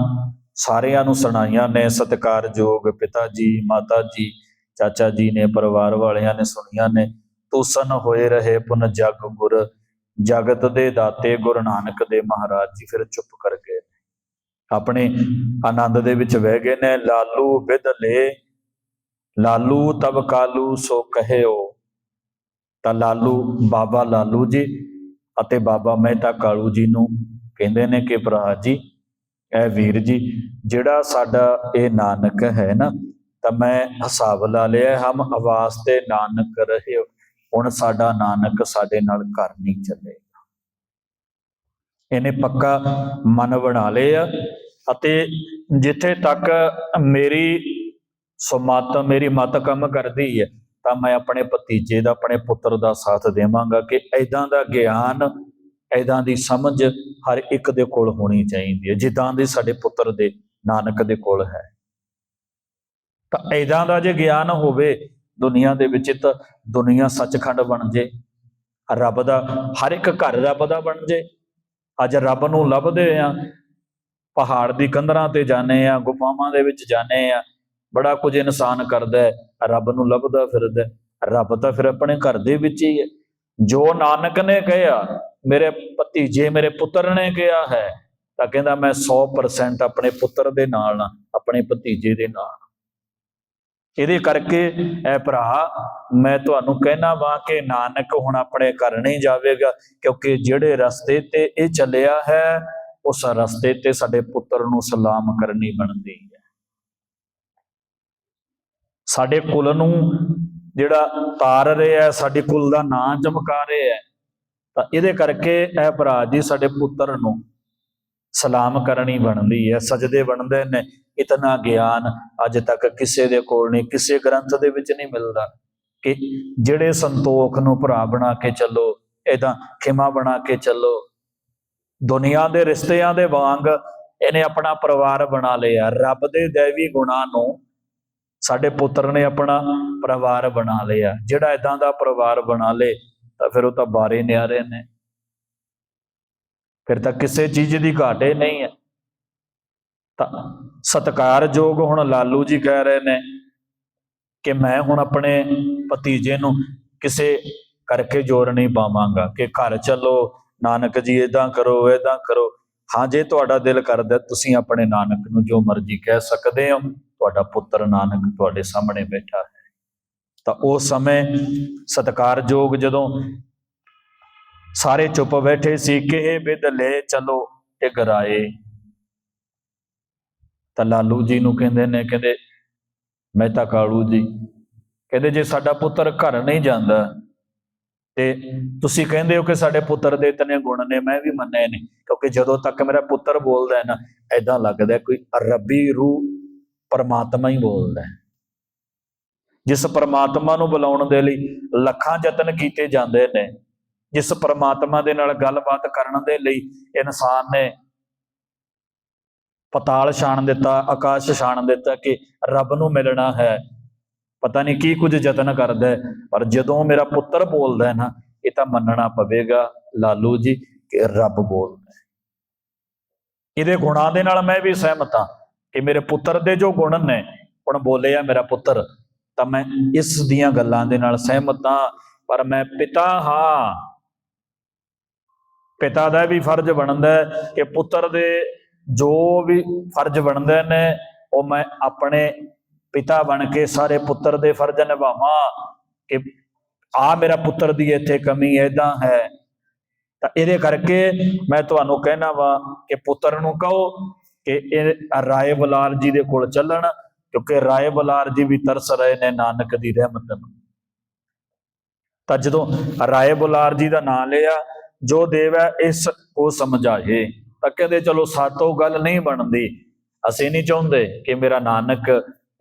ਸਾਰਿਆਂ ਨੂੰ ਸੁਣਾਈਆਂ ਨੇ, ਸਤਿਕਾਰਯੋਗ ਪਿਤਾ ਜੀ, ਮਾਤਾ ਜੀ, ਚਾਚਾ ਜੀ ਨੇ, ਪਰਿਵਾਰ ਵਾਲਿਆਂ ਨੇ ਸੁਣੀਆਂ ਨੇ। ਤੁਸਨ ਹੋਏ ਰਹੇ ਪੁਨ ਜਗ ਗੁਰ, ਜਗਤ ਦੇ ਦਾਤੇ ਗੁਰੂ ਨਾਨਕ ਦੇ ਮਹਾਰਾਜ ਜੀ ਫਿਰ ਚੁੱਪ ਕਰ ਗਏ। ਆਪਣੇ ਆਨੰਦ ਦੇ ਵਿੱਚ ਵਹਿ ਗਏ ਨੇ, ਲਾਲੂ ਵਿਦ ਲੈ, ਲਾਲੂ ਤਬ ਕਾਲੂ ਸੋ ਕਹਿਓ। ਤਾਂ ਲਾਲੂ, ਬਾਬਾ ਲਾਲੂ ਜੀ ਅਤੇ ਬਾਬਾ ਮਹਿਤਾ ਕਾਲੂ ਜੀ ਨੂੰ ਕਹਿੰਦੇ ਨੇ ਕਿ ਭਰਾ ਜੀ, ਇਹ ਵੀਰ ਜੀ, ਜਿਹੜਾ ਸਾਡਾ ਇਹ ਨਾਨਕ ਹੈ ਨਾ, ਤਾਂ ਮੈਂ ਹਿਸਾਬ ਲਾ ਲਿਆ, ਹਮ ਆਵਾਜ਼ ਤੇ ਨਾਨਕ ਰਹੇ ਹੁਣ ਸਾਡਾ ਨਾਨਕ ਸਾਡੇ ਨਾਲ ਘਰ ਨਹੀਂ ਚੱਲੇਗਾ। ਇਹਨੇ ਪੱਕਾ ਮਨ ਬਣਾ ਲਿਆ ਅਤੇ ਜਿੱਥੇ ਤੱਕ ਮੇਰੀ ਸੁਮਤ, ਮੇਰੀ ਮਤ ਕੰਮ ਕਰਦੀ ਹੈ, ਤਾਂ ਮੈਂ ਆਪਣੇ ਭਤੀਜੇ ਦਾ, ਆਪਣੇ ਪੁੱਤਰ ਦਾ ਸਾਥ ਦੇਵਾਂਗਾ ਕਿ ਐਦਾਂ ਦਾ ਗਿਆਨ ਐਦਾਂ ਦੀ ਸਮਝ ਹਰ ਇੱਕ ਦੇ ਕੋਲ ਹੋਣੀ ਚਾਹੀਦੀ ਹੈ। ਜਿੱਦਾਂ ਦੇ ਸਾਡੇ ਪੁੱਤਰ ਦੇ ਨਾਨਕ ਦੇ ਕੋਲ ਹੈ। ਤਾਂ ਐਦਾਂ ਦਾ ਜੇ ਗਿਆਨ ਹੋਵੇ, ਦੁਨੀਆ ਦੇ ਵਿੱਚ ਤਾਂ ਦੁਨੀਆ ਸੱਚਖੰਡ ਬਣ ਜੇ। ਰੱਬ ਦਾ, ਹਰ ਇੱਕ ਘਰ ਰੱਬ ਦਾ ਬਣ ਜੇ। ਅੱਜ ਰੱਬ ਨੂੰ ਲੱਭਦੇ ਆ, ਪਹਾੜ ਦੀ ਕੰਧਰਾਂ ਤੇ ਜਾਣੇ ਆ, ਗੁਫਾਵਾਂ ਦੇ ਵਿੱਚ ਜਾਣੇ ਆ, ਬੜਾ ਕੁਝ ਇਨਸਾਨ ਕਰਦਾ ਰੱਬ ਨੂੰ ਲੱਭਦਾ ਫਿਰਦਾ ਰੱਬ ਤਾਂ ਫਿਰ ਆਪਣੇ ਘਰ ਦੇ ਵਿੱਚ ਹੀ ਹੈ। ਜੋ ਨਾਨਕ ਨੇ ਕਿਹਾ ਮੇਰੇ ਭਤੀਜੇ ਮੇਰੇ ਪੁੱਤਰ ਨੇ ਕਿਹਾ ਹੈ, ਤਾਂ ਕਹਿੰਦਾ ਮੈਂ 100% ਆਪਣੇ ਪੁੱਤਰ ਦੇ ਨਾਲ ਆਪਣੇ ਭਤੀਜੇ ਦੇ ਨਾਲ ਇਹਦੇ ਕਰਕੇ ਐ ਭਰਾ, ਮੈਂ ਤੁਹਾਨੂੰ ਕਹਿਣਾ ਵਾਂ ਕਿ ਨਾਨਕ ਹੁਣ ਆਪਣੇ ਘਰ ਨਹੀਂ ਜਾਵੇਗਾ, ਕਿਉਂਕਿ ਜਿਹੜੇ ਰਸਤੇ ਤੇ ਇਹ ਚੱਲਿਆ ਹੈ, ਉਸ ਰਸਤੇ ਤੇ ਸਾਡੇ ਪੁੱਤਰ ਨੂੰ ਸਲਾਮ ਕਰਨੀ ਬਣਦੀ ਹੈ। ਸਾਡੇ ਕੁਲ ਨੂੰ ਜਿਹੜਾ ਤਾਰ ਰਿਹਾ ਹੈ, ਸਾਡੇ ਕੁਲ ਦਾ ਨਾਂ ਚਮਕਾ ਰਿਹਾ ਤਾਂ ਇਹਦੇ ਕਰਕੇ ਇਹ ਭਰਾ ਜੀ ਸਾਡੇ ਪੁੱਤਰ ਨੂੰ ਸਲਾਮ ਕਰਨੀ ਬਣਦੀ ਹੈ, ਸਜਦੇ ਬਣਦੇ ਨੇ, ਇਤਨਾ ਗਿਆਨ ਅੱਜ ਤੱਕ ਕਿਸੇ ਦੇ ਕੋਲ ਨਹੀਂ, ਕਿਸੇ ਗ੍ਰੰਥ ਦੇ ਵਿੱਚ ਨਹੀਂ ਮਿਲਦਾ ਕਿ ਜਿਹੜੇ ਸੰਤੋਖ ਨੂੰ ਭਰਾ ਬਣਾ ਕੇ ਚੱਲੋ, ਇਹਦਾ ਖਿਮਾ ਬਣਾ ਕੇ ਚੱਲੋ, ਦੁਨੀਆ ਦੇ ਰਿਸ਼ਤਿਆਂ ਦੇ ਵਾਂਗ ਇਹਨੇ ਆਪਣਾ ਪਰਿਵਾਰ ਬਣਾ ਲਿਆ, ਰੱਬ ਦੇ ਦੇਵੀ ਗੁਣਾਂ ਨੂੰ ਸਾਡੇ ਪੁੱਤਰ ਨੇ ਆਪਣਾ ਪਰਿਵਾਰ ਬਣਾ ਲਿਆ, ਜਿਹੜਾ ਇਦਾਂ ਦਾ ਪਰਿਵਾਰ ਬਣਾ ਲੇ ਤਾਂ ਫਿਰ ਉਹ ਤਾਂ ਬਾਰੇ ਨਿਆਰੇ ਨੇ। ਫਿਰ ਤਾਂ ਕਿਸੇ ਚੀਜ਼ ਦੀ ਘਾਟੇ ਨਹੀਂ ਹੈ। ਤਾਂ ਸਤਕਾਰਯੋਗ ਹੁਣ ਲਾਲੂ ਜੀ ਕਹਿ ਰਹੇ ਨੇ ਕਿ ਮੈਂ ਹੁਣ ਆਪਣੇ ਭਤੀਜੇ ਨੂੰ ਕਿਸੇ ਕਰਕੇ ਜੋਰ ਨਹੀਂ ਪਾਵਾਂਗਾ ਕਿ ਘਰ ਚੱਲੋ, ਨਾਨਕ ਜੀ ਇਦਾਂ ਕਰੋ ਇਦਾਂ ਕਰੋ। ਹਾਂ, ਜੇ ਤੁਹਾਡਾ ਦਿਲ ਕਰਦਾ ਤੁਸੀਂ ਆਪਣੇ ਨਾਨਕ ਨੂੰ ਜੋ ਮਰਜ਼ੀ ਕਹਿ ਸਕਦੇ ਹੋ, ਤੁਹਾਡਾ ਪੁੱਤਰ ਨਾਨਕ ਤੁਹਾਡੇ ਸਾਹਮਣੇ ਬੈਠਾ ਹੈ। ਤਾਂ ਉਸ ਸਮੇਂ ਸਤਕਾਰਯੋਗ ਜਦੋਂ ਸਾਰੇ ਚੁੱਪ ਬੈਠੇ ਸੀ ਕਿ ਇਹ ਵਿਦ ਲੈ ਚਲੋ ਟਿਗਰਾਏ ਤਾਂ ਲਾਲੂ ਜੀ ਨੂੰ ਕਹਿੰਦੇ ਨੇ, ਕਹਿੰਦੇ, ਮੈਂ ਤਾਂ ਕਾਲੂ ਜੀ। ਕਹਿੰਦੇ, ਜੇ ਸਾਡਾ ਪੁੱਤਰ ਘਰ ਨਹੀਂ ਜਾਂਦਾ ਤੇ ਤੁਸੀਂ ਕਹਿੰਦੇ ਹੋ ਕਿ ਸਾਡੇ ਪੁੱਤਰ ਦੇ ਇਤਨੇ ਗੁਣ ਨੇ, ਮੈਂ ਵੀ ਮੰਨੇ ਨੇ। ਕਿਉਂਕਿ ਜਦੋਂ ਤੱਕ ਮੇਰਾ ਪੁੱਤਰ ਬੋਲਦਾ ਹੈ ਨਾ ਐਦਾਂ ਲੱਗਦਾ ਕੋਈ ਰੱਬੀ ਰੂਹ ਪਰਮਾਤਮਾ ਹੀ ਬੋਲਦਾ ਹੈ। ਜਿਸ ਪਰਮਾਤਮਾ ਨੂੰ ਬੁਲਾਉਣ ਦੇ ਲਈ ਲੱਖਾਂ ਯਤਨ ਕੀਤੇ ਜਾਂਦੇ ਨੇ, ਜਿਸ ਪਰਮਾਤਮਾ ਦੇ ਨਾਲ ਗੱਲਬਾਤ ਕਰਨ ਦੇ ਲਈ ਇਨਸਾਨ ਨੇ ਪਤਾਲ ਛਾਣ ਦਿੱਤਾ, ਆਕਾਸ਼ ਛਾਣ ਦਿੱਤਾ ਕਿ ਰੱਬ ਨੂੰ ਮਿਲਣਾ ਹੈ। ਪਤਾ ਨਹੀਂ ਕੀ ਕੁਝ ਯਤਨ ਕਰਦਾ ਪਰ ਜਦੋਂ ਮੇਰਾ ਪੁੱਤਰ ਬੋਲਦਾ ਹੈ ਨਾ, ਇਹ ਤਾਂ ਮੰਨਣਾ ਪਵੇਗਾ, ਲਾਲੂ ਜੀ, ਕਿ ਰੱਬ ਬੋਲਦਾ ਇਹਦੇ ਗੁਣਾਂ ਦੇ ਨਾਲ ਮੈਂ ਵੀ ਸਹਿਮਤ ਹਾਂ ਕਿ ਮੇਰੇ ਪੁੱਤਰ ਦੇ ਜੋ ਗੁਣ ਨੇ, ਹੁਣ ਬੋਲੇ ਆ ਮੇਰਾ ਪੁੱਤਰ ਤਾਂ ਮੈਂ ਇਸ ਦੀਆਂ ਗੱਲਾਂ ਦੇ ਨਾਲ ਸਹਿਮਤ ਹਾਂ, ਪਰ ਮੈਂ ਪਿਤਾ ਹਾਂ। ਪਿਤਾ ਦਾ ਵੀ ਫਰਜ਼ ਬਣਦਾ ਹੈ ਕਿ ਪੁੱਤਰ ਦੇ ਜੋ ਵੀ ਫਰਜ਼ ਬਣਦੇ ਨੇ, ਉਹ ਮੈਂ ਆਪਣੇ ਪਿਤਾ ਬਣ ਕੇ ਸਾਰੇ ਪੁੱਤਰ ਦੇ ਫਰਜ਼ ਨਿਭਾਵਾਂ ਕਿ ਆ ਮੇਰਾ ਪੁੱਤਰ ਦੀ ਇੱਥੇ ਕਮੀ ਐਦਾਂ ਹੈ। ਤਾਂ ਇਹਦੇ ਕਰਕੇ ਮੈਂ ਤੁਹਾਨੂੰ ਕਹਿਣਾ ਵਾ ਕਿ ਪੁੱਤਰ ਨੂੰ ਕਹੋ ਕਿ ਇਹ ਰਾਏ ਬਲਾਲ ਜੀ ਦੇ ਕੋਲ ਚੱਲਣ। ਕਿਉਂਕਿ ਰਾਏ ਬਲਾਲ ਜੀ ਵੀ ਤਰਸ ਰਹੇ ਨੇ, ਨਾਨਕ ਦੀ ਰਹਿਮਤ ਨੂੰ। ਤਾਂ ਜਦੋਂ ਰਾਏ ਬੁਲਾਰ ਜੀ ਦਾ ਨਾਮ ਲਿਆ, ਜੋ ਦੇਵ ਹੈ, ਇਸ ਕੋ ਸਮਝਾਏ। ਤਾਂ ਕਹਿੰਦੇ, ਚਲੋ, ਸਾਤੋਂ ਗੱਲ ਨਹੀਂ ਬਣਦੀ। ਅਸੀਂ ਨਹੀਂ ਚਾਹੁੰਦੇ ਕਿ ਮੇਰਾ ਨਾਨਕ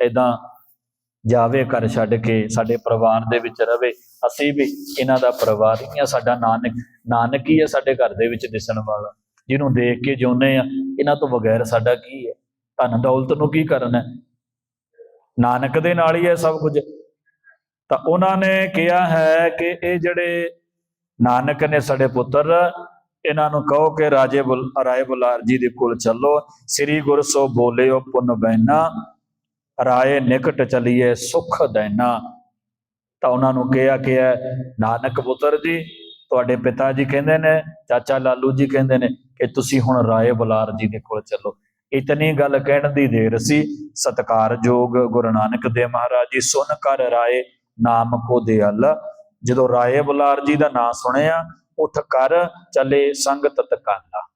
ਇਦਾਂ ਜਾਵੇ, ਘਰ ਛੱਡ ਕੇ ਸਾਡੇ ਪਰਿਵਾਰ ਦੇ ਵਿੱਚ ਰਵੇ। ਅਸੀਂ ਵੀ ਇਹਨਾਂ ਦਾ ਪਰਿਵਾਰ ਹੀ ਆ ਸਾਡਾ ਨਾਨਕ ਨਾਨਕ ਹੀ ਹੈ ਸਾਡੇ ਘਰ ਦੇ ਵਿੱਚ ਦਿਸਣ ਵਾਲਾ। ਜਿਹਨੂੰ ਦੇਖ ਕੇ ਜਿਉਂਦੇ ਆ ਇਹਨਾਂ ਤੋਂ ਬਗੈਰ ਸਾਡਾ ਕੀ ਹੈ? ਧਨ ਦੌਲਤ ਨੂੰ ਕੀ ਕਰਨਾ ਹੈ? ਨਾਨਕ ਦੇ ਨਾਲ ਹੀ ਹੈ ਸਭ ਕੁਝ। ਤਾਂ ਉਹਨਾਂ ਨੇ ਕਿਹਾ ਹੈ ਕਿ ਇਹ ਜਿਹੜੇ ਨਾਨਕ ਨੇ ਸਾਡੇ ਪੁੱਤਰ, ਇਹਨਾਂ ਨੂੰ ਕਹੋ ਕਿ ਰਾਜੇ ਬੁਲ, ਰਾਏ ਬੁਲਾਰ ਜੀ ਦੇ ਕੋਲ ਚੱਲੋ। ਸ੍ਰੀ ਗੁਰ ਸੋ ਬੋਲਿਓ, ਪੁੰਨ ਬੈਨਾ ਰਾਏ ਨਿਕਟ ਚਲੀਏ, ਸੁਖ ਦੇਨਾ। ਤਾਂ ਉਹਨਾਂ ਨੂੰ ਕਿਹਾ ਕਿ ਨਾਨਕ ਪੁੱਤਰ ਜੀ, ਤੁਹਾਡੇ ਪਿਤਾ ਜੀ ਕਹਿੰਦੇ ਨੇ, ਚਾਚਾ ਲਾਲੂ ਜੀ ਕਹਿੰਦੇ ਨੇ ਕਿ ਤੁਸੀਂ ਹੁਣ ਰਾਏ ਬੁਲਾਰ ਜੀ ਦੇ ਕੋਲ ਚੱਲੋ। ਇਤਨੀ ਗੱਲ ਕਹਿਣ ਦੀ ਦੇਰ ਸੀ। ਸਤਕਾਰਯੋਗ ਗੁਰੂ ਨਾਨਕ ਦੇਵ ਮਹਾਰਾਜ ਜੀ ਸੁਨ ਕਰ ਰਾਏ ਨਾਮ ਕੋ ਦਿਆਲ। ਜਦੋਂ ਰਾਏ ਬੁਲਾਰ ਜੀ ਦਾ ਨਾਮ ਸੁਣਿਆ, ਉਠ ਕਰ ਚਲੇ ਸੰਗਤ ਤਕਾਲਾ।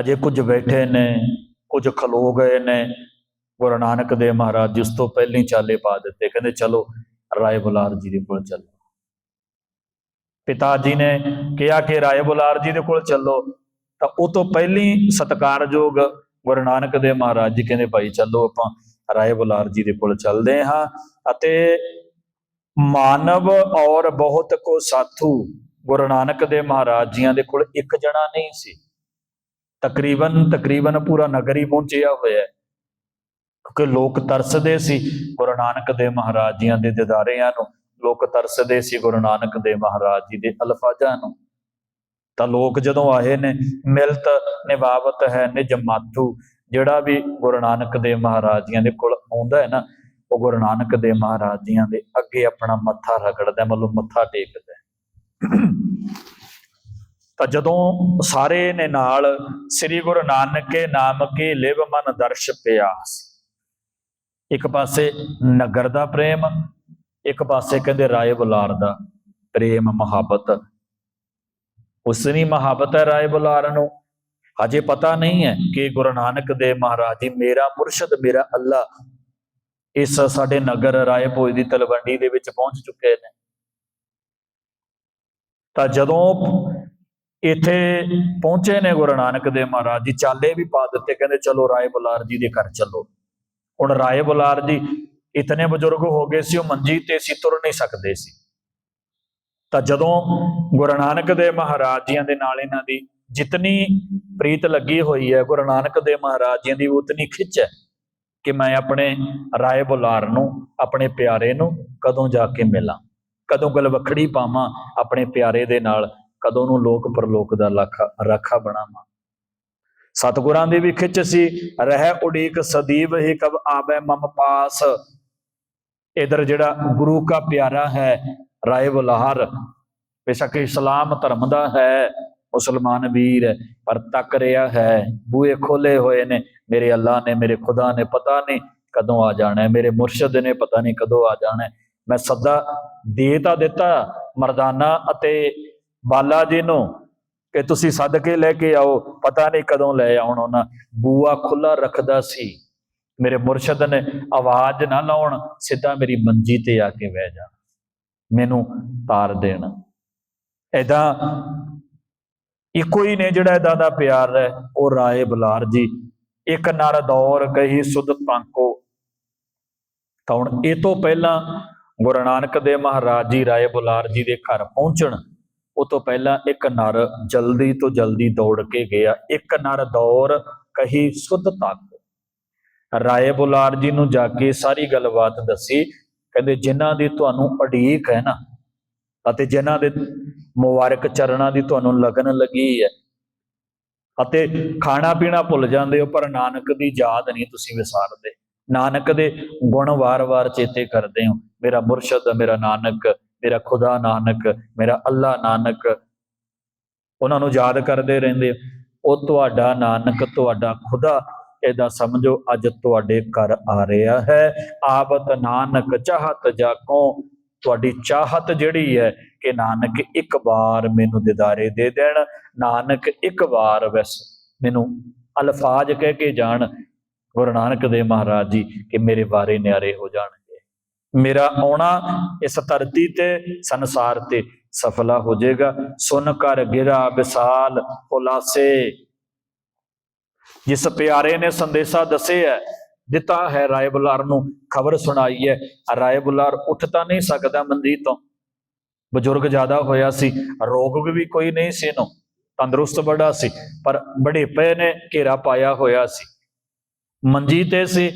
ਹਜੇ ਕੁਝ ਬੈਠੇ ਨੇ, ਕੁਝ ਖਲੋ ਗਏ ਨੇ। ਗੁਰੂ ਨਾਨਕ ਦੇਵ ਮਹਾਰਾਜ ਜੀ ਉਸ ਤੋਂ ਪਹਿਲਾਂ ਚਾਲੇ ਪਾ ਦਿੱਤੇ। ਕਹਿੰਦੇ, ਚਲੋ, ਰਾਏ ਬੁਲਾਰ ਜੀ ਦੇ ਕੋਲ ਚੱਲੋ। ਪਿਤਾ ਜੀ ਨੇ ਕਿਹਾ ਕਿ ਰਾਏ ਬੁਲਾਰ ਜੀ ਦੇ ਕੋਲ ਚੱਲੋ। ਤਾਂ ਉਹ ਤੋਂ ਪਹਿਲੀ ਸਤਕਾਰਯੋਗ ਗੁਰੂ ਨਾਨਕ ਦੇਵ ਮਹਾਰਾਜ ਜੀ ਕਹਿੰਦੇ ਭਾਈ ਚੱਲੋ ਆਪਾਂ ਰਾਏ ਬੁਲਾਰ ਜੀ ਦੇ ਕੋਲ ਚੱਲਦੇ ਹਾਂ ਅਤੇ ਮਾਨਵ ਔਰ ਬਹੁਤ ਕੋ ਸਾਥੂ ਗੁਰੂ ਨਾਨਕ ਦੇਵ ਮਹਾਰਾਜ ਜੀਆਂ ਦੇ ਕੋਲ ਇੱਕ ਜਣਾ ਨਹੀਂ ਸੀ। ਤਕਰੀਬਨ ਤਕਰੀਬਨ ਪੂਰਾ ਨਗਰ ਹੀ ਪਹੁੰਚਿਆ ਹੋਇਆ ਹੈ। ਕਿਉਂਕਿ ਲੋਕ ਤਰਸਦੇ ਸੀ ਗੁਰੂ ਨਾਨਕ ਦੇਵ ਮਹਾਰਾਜ ਜੀਆਂ ਦੇ ਦਿਦਾਰਿਆਂ ਨੂੰ, ਲੋਕ ਤਰਸਦੇ ਸੀ ਗੁਰੂ ਨਾਨਕ ਦੇਵ ਮਹਾਰਾਜ ਜੀ ਦੇ ਅਲਫਾਜ਼ਾਂ ਨੂੰ। ਤਾਂ ਲੋਕ ਜਦੋਂ ਆਏ ਨੇ, ਮਿਲਤ ਨਿਵਾਵਤ ਹੈ ਨਿਜ ਮਾਥੂ ਜਿਹੜਾ ਵੀ ਗੁਰੂ ਨਾਨਕ ਦੇਵ ਮਹਾਰਾਜ ਜੀਆਂ ਦੇ ਕੋਲ ਆਉਂਦਾ ਹੈ ਨਾ, ਉਹ ਗੁਰੂ ਨਾਨਕ ਦੇਵ ਮਹਾਰਾਜ ਜੀਆਂ ਦੇ ਅੱਗੇ ਆਪਣਾ ਮੱਥਾ ਰਗੜਦਾ ਮਤਲਬ ਮੱਥਾ ਟੇਕਦਾ ਤਾਂ ਜਦੋਂ ਸਾਰੇ ਨੇ ਨਾਲ ਸ੍ਰੀ ਗੁਰੂ ਨਾਨਕ ਕੇ ਨਾਮ ਕੇ ਲਿਵ ਮਨ ਦਰਸ਼ ਪਿਆਸ। ਇੱਕ ਪਾਸੇ ਨਗਰ ਦਾ ਪ੍ਰੇਮ, ਇੱਕ ਪਾਸੇ ਕਹਿੰਦੇ ਰਾਏ ਬੁਲਾਰ ਦਾ ਪ੍ਰੇਮ ਮੁਹੱਬਤ। ਉਸਨੀ ਮੁਹੱਬਤ ਹੈ ਰਾਏ ਬੁਲਾਰ ਨੂੰ। ਹਜੇ ਪਤਾ ਨਹੀਂ ਹੈ ਕਿ ਗੁਰੂ ਨਾਨਕ ਦੇਵ ਮਹਾਰਾਜ ਜੀ ਮੇਰਾ ਮੁਰਸ਼ਿਦ, ਮੇਰਾ ਅੱਲਾ ਇਸ ਸਾਡੇ ਨਗਰ ਰਾਏ ਭੋਜ ਦੀ ਤਲਵੰਡੀ ਦੇ ਵਿੱਚ ਪਹੁੰਚ ਚੁੱਕੇ ਨੇ। ਤਾਂ ਜਦੋਂ ਇੱਥੇ ਪਹੁੰਚੇ ਨੇ ਗੁਰੂ ਨਾਨਕ ਦੇਵ ਮਹਾਰਾਜ ਜੀ, ਚਾਲੇ ਵੀ ਪਾ ਦਿੱਤੇ, ਕਹਿੰਦੇ ਚਲੋ ਰਾਏ ਬੁਲਾਰ ਜੀ ਦੇ ਘਰ ਚੱਲੋ। ਹੁਣ ਰਾਏ ਬੁਲਾਰ ਜੀ ਇਤਨੇ ਬਜ਼ੁਰਗ ਹੋ ਗਏ ਸੀ, ਉਹ ਮੰਜੀ ਤੇ ਸੀ, ਤੁਰ ਨਹੀਂ ਸਕਦੇ ਸੀ। ਤਾਂ ਜਦੋਂ ਗੁਰੂ ਨਾਨਕ ਦੇਵ ਮਹਾਰਾਜ ਜੀਆਂ ਦੇ ਨਾਲ ਇਹਨਾਂ ਦੀ ਜਿਤਨੀ ਪ੍ਰੀਤ ਲੱਗੀ ਹੋਈ ਹੈ, ਗੁਰੂ ਨਾਨਕ ਦੇਵ ਮਹਾਰਾਜ ਜੀਆਂ ਦੀ ਉਤਨੀ ਖਿੱਚ ਹੈ ਕਿ ਮੈਂ ਆਪਣੇ ਰਾਏ ਬੁਲਾਰ ਨੂੰ, ਆਪਣੇ ਪਿਆਰੇ ਨੂੰ ਕਦੋਂ ਜਾ ਕੇ ਮਿਲਾਂ, ਕਦੋਂ ਗਲਵਖੜੀ ਪਾਵਾਂ, ਆਪਣੇ ਪਿਆਰੇ ਦੇ ਨਾਲ ਕਦੋਂ ਨੂੰ ਲੋਕ ਪਰਲੋਕ ਦਾ ਲਾਖਾ, ਰਾਖਾ ਬਣਾਵਾਂ। ਸਤਿਗੁਰਾਂ ਦੀ ਵੀ ਖਿੱਚ ਸੀ, ਰਹਿ ਉਡੀਕ ਸਦੀਵ ਹੀ ਕਬ ਆਵੇ ਮਮ ਪਾਸ। ਇਧਰ ਜਿਹੜਾ ਗੁਰੂ ਕਾ ਪਿਆਰਾ ਹੈ ਰਾਏ ਬੁਲਹਰ ਬੇਸ਼ੱਕ ਇਸਲਾਮ ਧਰਮ ਦਾ ਹੈ, ਮੁਸਲਮਾਨ ਵੀਰ, ਪਰ ਤੱਕ ਰਿਹਾ ਹੈ। ਬੂਏ ਖੋਲੇ ਹੋਏ ਨੇ, ਮੇਰੇ ਅੱਲਾ ਨੇ, ਮੇਰੇ ਖੁਦਾ ਨੇ, ਪਤਾ ਨਹੀਂ ਕਦੋਂ ਆ ਜਾਣਾ ਮੇਰੇ ਮੁਰਸ਼ਿਦ ਨੇ ਪਤਾ ਨਹੀਂ ਕਦੋਂ ਆ ਜਾਣਾ ਮੈਂ ਸੱਦਾ ਦੇ ਤਾਂ ਦਿੱਤਾ, ਮਰਦਾਨਾ ਅਤੇ ਬਾਲਾ ਜੀ ਨੂੰ ਕਿ ਤੁਸੀਂ ਸੱਦ ਕੇ ਲੈ ਕੇ ਆਓ। ਪਤਾ ਨਹੀਂ ਕਦੋਂ ਲੈ ਆਉਣ ਉਹਨਾਂ। ਬੂਆ ਖੁੱਲਾ ਰੱਖਦਾ ਸੀ। ਮੇਰੇ ਮੁਰਸ਼ਿਦ ਨੇ ਆਵਾਜ਼ ਨਾ ਲਾਉਣ, ਸਿੱਧਾ ਮੇਰੀ ਮੰਜੀ ਤੇ ਆ ਕੇ ਬਹਿ ਜਾਣਾ। ਮੈਨੂੰ ਤਾਰ ਦੇਣ। ਐਦਾਂ ਇੱਕੋ ਹੀ ਨੇ ਜਿਹੜਾ ਇਦਾਂ ਦਾ ਪਿਆਰ ਹੈ, ਉਹ ਰਾਏ ਬੁਲਾਰ ਜੀ। ਇੱਕ ਨਰ ਦੌਰ ਕਹੀ ਸੁਧ ਤਾਂਕੋ ਤਾਂ ਹੁਣ ਇਹ ਤੋਂ ਪਹਿਲਾਂ ਗੁਰੂ ਨਾਨਕ ਦੇਵ ਮਹਾਰਾਜ ਜੀ ਰਾਏ ਬੁਲਾਰ ਜੀ ਦੇ ਘਰ ਪਹੁੰਚਣ, ਉਹ ਤੋਂ ਪਹਿਲਾਂ ਇੱਕ ਨਰ ਜਲਦੀ ਤੋਂ ਜਲਦੀ ਦੌੜ ਕੇ ਗਿਆ। ਇੱਕ ਨਰ ਦੌਰ ਕਹੀ ਸੁਧ ਤਾਂਕੋ ਰਾਏ ਬੁਲਾਰ ਜੀ ਨੂੰ ਜਾ ਕੇ ਸਾਰੀ ਗੱਲਬਾਤ ਦੱਸੀ। ਕਹਿੰਦੇ ਜਿਨ੍ਹਾਂ ਦੀ ਤੁਹਾਨੂੰ ਅਡੀਕ ਹੈ ਨਾ, ਅਤੇ ਜਿਨ੍ਹਾਂ ਦੇ ਮੁਬਾਰਕ ਚਰਨਾਂ ਦੀ ਤੁਹਾਨੂੰ ਲਗਨ ਲੱਗੀ ਹੈ, ਅਤੇ ਖਾਣਾ ਪੀਣਾ ਭੁੱਲ ਜਾਂਦੇ ਹੋ, ਪਰ ਨਾਨਕ ਦੀ ਯਾਦ ਨਹੀਂ ਤੁਸੀਂ ਵਿਸਾਰਦੇ। ਨਾਨਕ ਦੇ ਗੁਣ ਵਾਰ-ਵਾਰ ਚੇਤੇ ਕਰਦੇ ਹੋ, ਮੇਰਾ ਮੁਰਸ਼ਦ, ਮੇਰਾ ਨਾਨਕ, ਮੇਰਾ ਖੁਦਾ ਨਾਨਕ, ਮੇਰਾ ਅੱਲਾ ਨਾਨਕ। ਉਹਨਾਂ ਨੂੰ ਯਾਦ ਕਰਦੇ ਰਹਿੰਦੇ ਉਹ ਤੁਹਾਡਾ ਨਾਨਕ, ਤੁਹਾਡਾ ਖੁਦਾ ਇਹਦਾ ਸਮਝੋ, ਅੱਜ ਤੁਹਾਡੇ ਘਰ ਆ ਰਿਹਾ ਹੈ। ਆਵਤ ਨਾਨਕ ਚਾਹਤ ਜਾਕੋ ਤੁਹਾਡੀ ਚਾਹਤ ਜਿਹੜੀ ਹੈ ਕਿ ਨਾਨਕ ਇੱਕ ਵਾਰ ਮੈਨੂੰ ਦਿਦਾਰੇ ਦੇ ਦੇਣ, ਨਾਨਕ ਇੱਕ ਵਾਰ ਵਸ ਮੈਨੂੰ ਅਲਫਾਜ਼ ਕਹਿ ਕੇ ਜਾਣ, ਗੁਰੂ ਨਾਨਕ ਦੇਵ ਮਹਾਰਾਜ ਜੀ, ਕਿ ਮੇਰੇ ਬਾਰੇ ਨਿਆਰੇ ਹੋ ਜਾਣਗੇ। ਮੇਰਾ ਆਉਣਾ ਇਸ ਧਰਤੀ ਤੇ, ਸੰਸਾਰ ਤੇ ਸਫਲਾ ਹੋ ਜਾਏਗਾ। ਸੁਨ ਕਰ ਗਿਰਾ ਵਿਸਾਲ ਖੁਲਾਸੇ ਜਿਸ ਪਿਆਰੇ ਨੇ ਸੰਦੇਸ਼ਾ ਦੱਸਿਆ ਦਿੱਤਾ ਹੈ ਰਾਏ ਬੁਲਾਰ ਨੂੰ ਖਬਰ ਸੁਣਾਈ ਹੈ ਰਾਏ ਬੁਲਾਰ ਉੱਠ ਤਾਂ ਨਹੀਂ ਸਕਦਾ ਮੰਦੀ ਤੋਂ। ਬਜ਼ੁਰਗ ਜ਼ਿਆਦਾ ਹੋਇਆ ਸੀ, ਰੋਗ ਵੀ ਕੋਈ ਨਹੀਂ ਸੀ ਇਹਨੂੰ। ਤੰਦਰੁਸਤ ਬੜਾ ਸੀ, ਪਰ ਬੜੇ ਪਏ ਨੇ, ਘੇਰਾ ਪਾਇਆ ਹੋਇਆ ਸੀ। ਮੰਜੀ ਤੇ ਸੀ,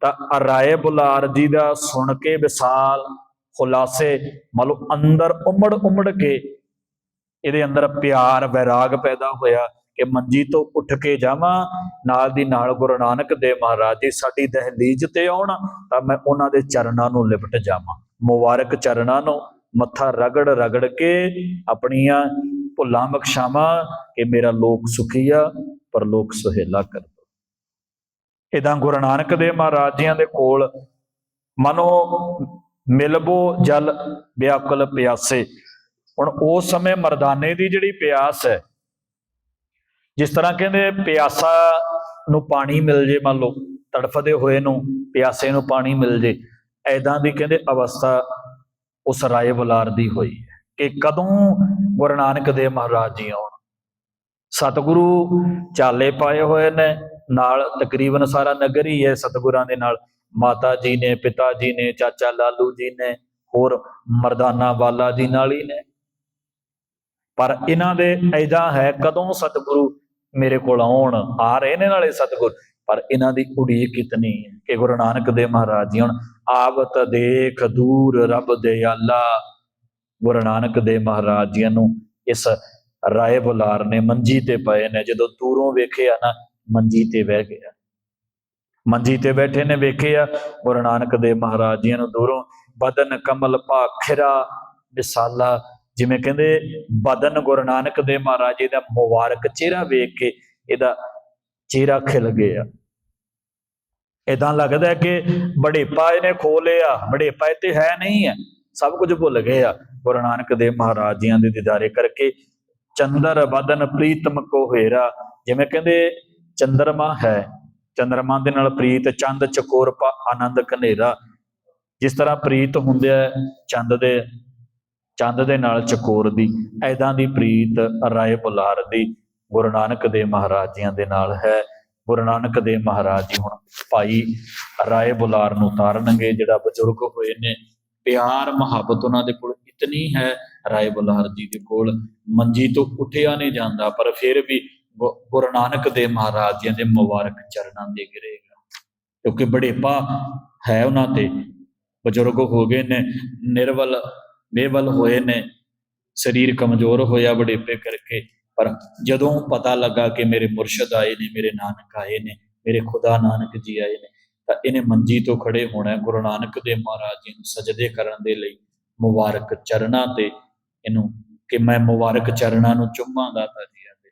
ਤਾਂ ਰਾਏ ਬੁਲਾਰ ਜੀ ਦਾ ਸੁਣ ਕੇ ਵਿਸਾਲ, ਖੁਲਾਸੇ, ਮਤਲਬ ਅੰਦਰ ਉਮੜ ਉਮੜ ਕੇ ਇਹਦੇ ਅੰਦਰ ਪਿਆਰ, ਵੈਰਾਗ ਪੈਦਾ ਹੋਇਆ। ਕਿ ਮੰਜੀ ਤੋਂ ਉੱਠ ਕੇ ਜਾਵਾਂ, ਨਾਲ ਦੀ ਨਾਲ ਗੁਰੂ ਨਾਨਕ ਦੇਵ ਮਹਾਰਾਜ ਜੀ ਸਾਡੀ ਦਹਲੀਜ਼ ਤੇ ਆਉਣ, ਤਾਂ ਮੈਂ ਉਹਨਾਂ ਦੇ ਚਰਨਾਂ ਨੂੰ ਲਿਪਟ ਜਾਵਾਂ। ਮੁਬਾਰਕ ਚਰਨਾਂ ਨੂੰ, ਮੱਥਾ ਰਗੜ ਰਗੜ ਕੇ ਆਪਣੀਆਂ ਭੁੱਲਾਂ ਬਖਸ਼ਾਵਾਂ ਕਿ ਮੇਰਾ ਲੋਕ ਸੁਖੀ ਆ ਪਰ ਲੋਕ ਸੁਹੇਲਾ ਕਰ ਦੋ। ਇਦਾਂ ਗੁਰੂ ਨਾਨਕ ਦੇਵ ਮਹਾਰਾਜ ਜੀਆਂ ਦੇ ਕੋਲ ਮਨੋ ਮਿਲਬੋ ਜਲ ਵਿਆਕੁਲ ਪਿਆਸੇ। ਹੁਣ ਉਸ ਸਮੇਂ ਮਰਦਾਨੇ ਦੀ ਜਿਹੜੀ ਪਿਆਸ ਹੈ ਜਿਸ ਤਰ੍ਹਾਂ ਕਹਿੰਦੇ ਪਿਆਸਾ ਨੂੰ ਪਾਣੀ ਮਿਲ ਜੇ ਮੰਨ ਲਓ, ਤੜਫਦੇ ਹੋਏ ਨੂੰ ਪਿਆਸੇ ਨੂੰ ਪਾਣੀ ਮਿਲ ਜੇ ਐਦਾਂ ਦੀ ਕਹਿੰਦੇ ਅਵਸਥਾ ਉਸ ਰਾਏ ਬੁਲਾਰ ਦੀ ਹੋਈ ਹੈ ਕਿ ਕਦੋਂ ਗੁਰੂ ਨਾਨਕ ਦੇਵ ਮਹਾਰਾਜ ਜੀ ਆਉਣ। ਸਤਿਗੁਰੂ ਚਾਲੇ ਪਾਏ ਹੋਏ ਨੇ, ਨਾਲ ਤਕਰੀਬਨ ਸਾਰਾ ਨਗਰ ਹੀ ਹੈ ਸਤਿਗੁਰਾਂ ਦੇ ਨਾਲ। ਮਾਤਾ ਜੀ ਨੇ, ਪਿਤਾ ਜੀ ਨੇ, ਚਾਚਾ ਲਾਲੂ ਜੀ ਨੇ, ਹੋਰ ਮਰਦਾਨਾ ਵਾਲਾ ਜੀ ਨਾਲ ਹੀ ਨੇ। ਪਰ ਇਹਨਾਂ ਦੇ ਐਦਾ ਹੈ, ਕਦੋਂ ਸਤਿਗੁਰੂ ਮੇਰੇ ਕੋਲ ਆਉਣ ਆ ਰਹੇ ਨੇ ਨਾਲੇ ਸਤਿਗੁਰ। ਪਰ ਇਹਨਾਂ ਦੀ ਉਡੀਕ ਕਿਤਨੀ ਹੈ ਕਿ ਗੁਰੂ ਨਾਨਕ ਦੇਵ ਮਹਾਰਾਜ ਜੀ ਹੁਣ ਆਵਤ ਦੇਖ ਦੂਰ ਰੱਬ ਦਿਆਲਾ ਗੁਰੂ ਨਾਨਕ ਦੇਵ ਮਹਾਰਾਜ ਜੀ ਨੂੰ ਇਸ ਰਾਏ ਬੁਲਾਰ ਨੇ ਮੰਜੀ ਤੇ ਪਏ ਨੇ। ਜਦੋਂ ਦੂਰੋਂ ਵੇਖਿਆ ਨਾ, ਮੰਜੀ ਤੇ ਬਹਿ ਗਿਆ। ਮੰਜੀ ਤੇ ਬੈਠੇ ਨੇ, ਵੇਖਿਆ ਗੁਰੂ ਨਾਨਕ ਦੇਵ ਮਹਾਰਾਜ ਜੀ ਨੂੰ ਦੂਰੋਂ। ਬਦਨ ਕਮਲ ਭਾਖਿਰਾ ਵਿਸਾਲਾ ਜਿਵੇਂ ਕਹਿੰਦੇ ਬਦਨ ਗੁਰੂ ਨਾਨਕ ਦੇਵ ਮਹਾਰਾਜ ਜੀ ਦਾ ਮੁਬਾਰਕ ਚਿਹਰਾ ਵੇਖ ਕੇ ਇਹਦਾ ਚਿਹਰਾ ਖਿਲ ਗਿਆ। ਇਦਾਂ ਲੱਗਦਾ ਕਿ ਬੜੇਪਾ ਇਹਨੇ ਖੋ ਲਿਆ ਬੜੇਪਾ ਇਹ ਤੇ ਹੈ ਨਹੀਂ ਹੈ, ਸਭ ਕੁਝ ਭੁੱਲ ਗਏ ਆ। ਗੁਰੂ ਨਾਨਕ ਦੇਵ ਮਹਾਰਾਜ ਜੀਆਂ ਦੇ ਦੀਦਾਰੇ ਕਰਕੇ ਚੰਦਰ ਬਦਨ ਪ੍ਰੀਤਮ ਕੋ ਹੋਏਰਾ ਜਿਵੇਂ ਕਹਿੰਦੇ ਚੰਦਰਮਾ ਹੈ, ਚੰਦਰਮਾ ਦੇ ਨਾਲ ਪ੍ਰੀਤ, ਚੰਦ, ਚਕੋਰ, ਪਾ, ਆਨੰਦ ਕਨੇਰਾ ਜਿਸ ਤਰ੍ਹਾਂ ਪ੍ਰੀਤ ਹੁੰਦੇ ਆ ਚੰਦ ਦੇ ਚੰਦ ਦੇ ਨਾਲ ਚਕੋਰ ਦੀ, ਐਦਾਂ ਦੀ ਪ੍ਰੀਤ ਰਾਏ ਬੁਲਾਰ ਦੀ ਗੁਰੂ ਨਾਨਕ ਦੇ ਮਹਾਰਾਜ ਜੀਆਂ ਦੇ ਨਾਲ ਹੈ। ਗੁਰੂ ਨਾਨਕ ਦੇ ਮਹਾਰਾਜ ਜੀ ਹੁਣ ਭਾਈ ਰਾਏ ਬੁਲਾਰ ਨੂੰ ਤਾਰਨਗੇ, ਜਿਹੜਾ ਬਜ਼ੁਰਗ ਹੋਏ ਨੇ। ਪਿਆਰ, ਮੁਹੱਬਤ ਉਹਨਾਂ ਦੇ ਕੋਲ ਇਤਨੀ ਹੈ ਰਾਏ ਬੁਲਾਰ ਜੀ ਦੇ ਕੋਲ। ਮੰਜੀ ਤੋਂ ਉੱਠਿਆ ਨਹੀਂ ਜਾਂਦਾ, ਪਰ ਫਿਰ ਵੀ ਗੁ- ਗੁਰੂ ਨਾਨਕ ਦੇ ਮਹਾਰਾਜ ਜੀਆਂ ਦੇ ਮੁਬਾਰਕ ਚਰਨਾਂ ਦੇ ਗਿਰੇਗਾ। ਕਿਉਂਕਿ ਬੜੇਪਾ ਹੈ ਉਹਨਾਂ ਤੇ। ਬਜ਼ੁਰਗ ਹੋ ਗਏ ਨੇ, ਨਿਰਵਲ ਬੇਵਲ ਹੋਏ ਨੇ, ਸਰੀਰ ਕਮਜ਼ੋਰ ਹੋਇਆ ਬੜੇਪੇ ਕਰਕੇ, ਪਰ ਜਦੋਂ ਪਤਾ ਲੱਗਾ ਕਿ ਮੇਰੇ ਮੁਰਸ਼ਿਦ ਆਏ ਨੇ, ਮੇਰੇ ਨਾਨਕ ਆਏ ਨੇ, ਮੇਰੇ ਖੁਦਾ ਨਾਨਕ ਜੀ ਆਏ ਨੇ, ਤਾਂ ਇਹਨੇ ਮੰਜੀ ਤੋਂ ਖੜੇ ਹੋਣਾ ਗੁਰੂ ਨਾਨਕ ਦੇ ਮਹਾਰਾਜ ਜੀ ਨੂੰ ਸਜਦੇ ਕਰਨ ਦੇ ਲਈ ਮੁਬਾਰਕ ਚਰਨਾਂ ਤੇ ਇਹਨੂੰ ਕਿ ਮੈਂ ਮੁਬਾਰਕ ਚਰਨਾਂ ਨੂੰ ਚੁੰਮਾਂ ਦਾਤਾ ਜੀ ਆਵੇ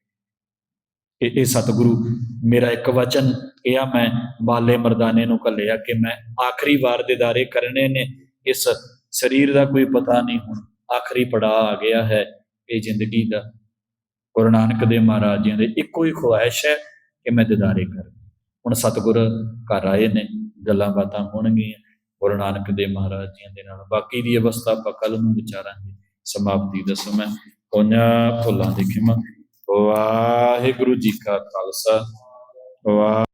ਇਹ ਇਹ ਸਤਿਗੁਰੂ ਮੇਰਾ ਇੱਕ ਵਚਨ ਕਿਹਾ ਮੈਂ ਬਾਲੇ ਮਰਦਾਨੇ ਨੂੰ ਕੱਲਿਆ ਕਿ ਮੈਂ ਆਖਰੀ ਵਾਰ ਦੇ ਦਾਰੇ ਕਰਨੇ ਨੇ, ਇਸ ਸਰੀਰ ਦਾ ਕੋਈ ਪਤਾ ਨਹੀਂ ਹੁਣ, ਆਖਰੀ ਪੜਾਅ ਆ ਗਿਆ ਹੈ ਇਹ ਜ਼ਿੰਦਗੀ ਦਾ। ਗੁਰੂ ਨਾਨਕ ਦੇ ਮਹਾਰਾਜ ਦੇ ਇੱਕੋ ਹੀ ਖੁਆਇਸ਼ ਹੈ ਕਿ ਮੈਂ ਦਿਦਾਰੇ ਕਰਾਂ। ਹੁਣ ਸਤਿਗੁਰ ਘਰ ਆਏ ਨੇ, ਗੱਲਾਂ ਬਾਤਾਂ ਹੋਣਗੀਆਂ। ਗੁਰੂ ਨਾਨਕ ਦੇ ਮਹਾਰਾਜ ਜੀਆਂ ਦੇ ਨਾਲ ਬਾਕੀ ਦੀ ਅਵਸਥਾ ਆਪਾਂ ਕੱਲ ਨੂੰ ਵਿਚਾਰਾਂਗੇ। ਸਮਾਪਤੀ ਦਾ ਸਮਾਂ ਉਹਨਾਂ ਫੁੱਲਾਂ ਦੀ ਖਿਮਾ। ਵਾਹਿਗੁਰੂ ਜੀ ਕਾ ਖਾਲਸਾ। ਵਾਹ